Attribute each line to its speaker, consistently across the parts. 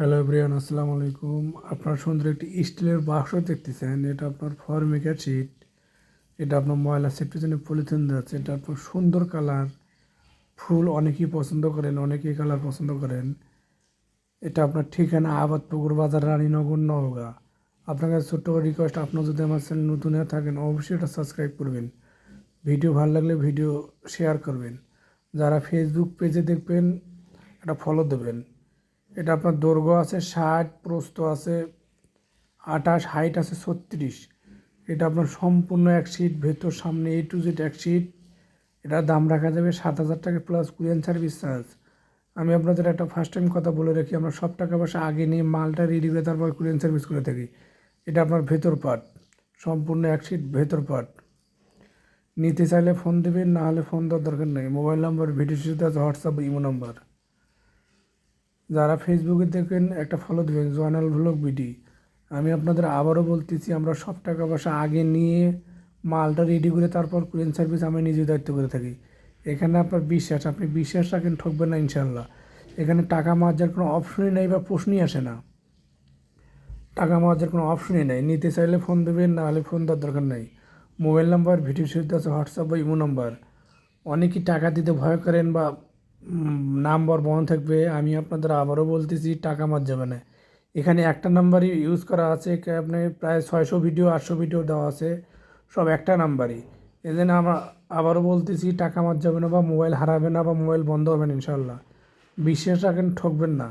Speaker 1: Hello Brian আসসালামু আলাইকুম। আপনার সুন্দর একটি স্টিলের বাক্স দেখতেছেন। এটা আপনার ফরমেকার শিট এটা আপনার ময়লা সেফটির জন্য পলিথিন যাচ্ছে। এটা আপনার সুন্দর কালার। ফুল অনেকেই পছন্দ করেন, অনেকেই কালার পছন্দ করেন। এটা আপনার ঠিকানা আবাদ পুকুর বাজার, রানীনগর, নওগাঁ। আপনার কাছে ছোট্ট রিকোয়েস্ট আপনার যদি আমার চ্যানেল নতুন হয়ে থাকেন, অবশ্যই এটা সাবস্ক্রাইব করবেন। ভিডিও ভালো লাগলে ভিডিও শেয়ার করবেন। যারা ফেসবুক পেজে দেখবেন, এটা ফলো দেবেন। এটা আপনার দৈর্ঘ্য আছে ষাট, প্রস্থ আছে আঠাশ হাইট আছে ছত্রিশ। এটা আপনার সম্পূর্ণ এক সিট ভেতর সামনে এ টু জেড এক সিট এটার দাম রাখা যাবে সাত হাজার টাকা প্লাস কুরিয়ান সার্ভিস চার্জ আমি আপনাদের একটা ফার্স্ট টাইম কথা বলে রাখি, আমরা সব টাকা পয়সা আগে নিয়ে মালটা রেডি করে তারপর কুরিয়ান সার্ভিস করে থাকি। এটা আপনার ভেতর পার্ট সম্পূর্ণ এক সিট ভেতর পার্ট নিতে চাইলে ফোন দেবেন, না হলে ফোন দেওয়ার দরকার নেই। Mobile number video WhatsApp imo number যারা ফেসবুকে দেখেন, একটা ফলো দেবেন জয়নাল ভ্লগ বিডি আমি আপনাদের আবারও বলতেছি, আমরা সব টাকা পয়সা আগে নিয়ে মালটা রেডি করে তারপর কুরিয়ান সার্ভিস আমি নিজে দায়িত্ব করে থাকি। এখানে আপনার বিশ্বাস, আপনি বিশ্বাস রাখেন, ঠকবেন না ইনশাল্লাহ এখানে টাকা মার্জার কোনো অপশনই নেই বা প্রশ্নই আসে না। টাকা মার্জার কোনো অপশনই নেই। নিতে চাইলে ফোন দেবেন, না হলে ফোন দেওয়ার দরকার নেই। মোবাইল নাম্বার ভিডিও সুবিধা আছে হোয়াটসঅ্যাপ বা ইমো নাম্বার অনেকেই টাকা দিতে ভয় করেন বা নাম্বার বন্ধ থাকবে, আমি আপনাদের আবারও বলতেছি, টাকা মার যাবে না এখানে একটা নাম্বারই ইউজ করা আছে আপনি প্রায় ছয়শো ভিডিও আটশো ভিডিও দেওয়া আছে, সব একটা নাম্বারই। এই জন্য আমরা আবারও বলতেছি, টাকা মার যাবে না বা মোবাইল হারাবে না বা মোবাইল বন্ধ হবে না ইনশাল্লাহ বিশ্বাস রাখেন, ঠকবেন না।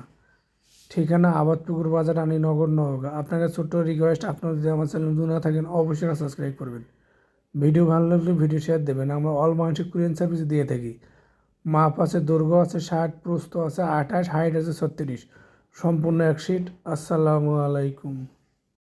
Speaker 1: ঠিকানা আবাদপুকুর বাজার, রানীনগর, নওগাঁ। আপনাকে ছোট্ট রিকোয়েস্ট আপনারা যদি আমার চ্যানেল নতুন না থাকেন, অবশ্যই সাবস্ক্রাইব করবেন। ভিডিও ভালো লাগলে ভিডিও শেয়ার দেবেন। আমরা অল মানসিক কুরিয়ান সার্ভিস দিয়ে থাকি। মাপ আছে, দৈর্ঘ্য আছে ষাট, প্রস্থ আছে আঠাশ হাইট আছে ছত্রিশ। সম্পূর্ণ এক সিট আসসালামু আলাইকুম।